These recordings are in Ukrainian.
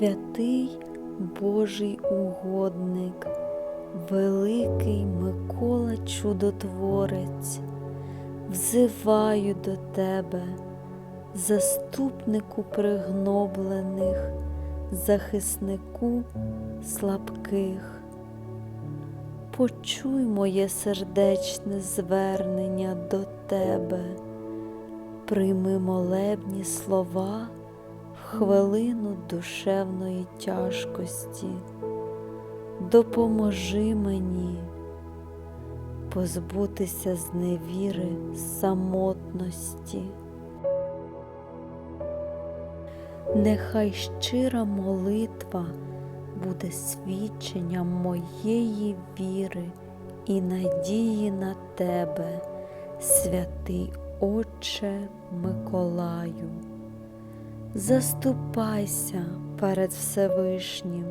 святий Божий угодник, великий Микола Чудотворець, взиваю до тебе, заступнику пригноблених, захиснику слабких. Почуй моє сердечне звернення до тебе, прийми молебні слова хвилину душевної тяжкості, допоможи мені позбутися зневіри, самотності. Нехай щира молитва буде свідченням моєї віри і надії на тебе, святий Отче Миколаю. Заступайся перед Всевишнім,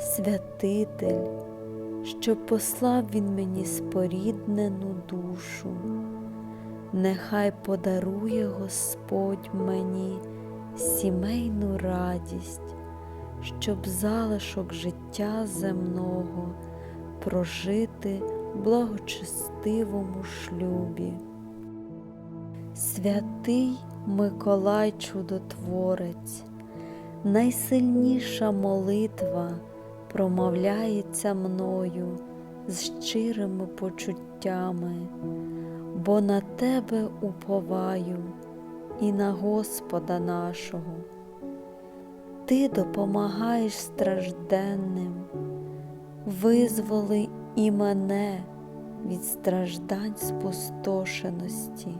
святитель, що послав він мені споріднену душу. Нехай подарує Господь мені сімейну радість, щоб залишок життя земного прожити в благочестивому шлюбі. Святий Миколай Чудотворець, найсильніша молитва промовляється мною з щирими почуттями, бо на тебе уповаю і на Господа нашого. Ти допомагаєш стражденним, визволи і мене від страждань спустошеності,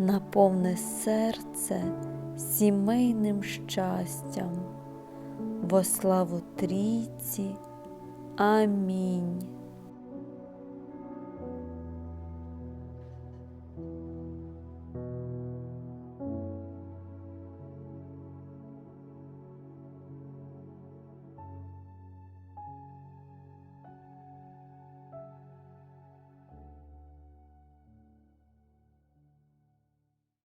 наповни серце сімейним щастям, во славу трійці. Амінь.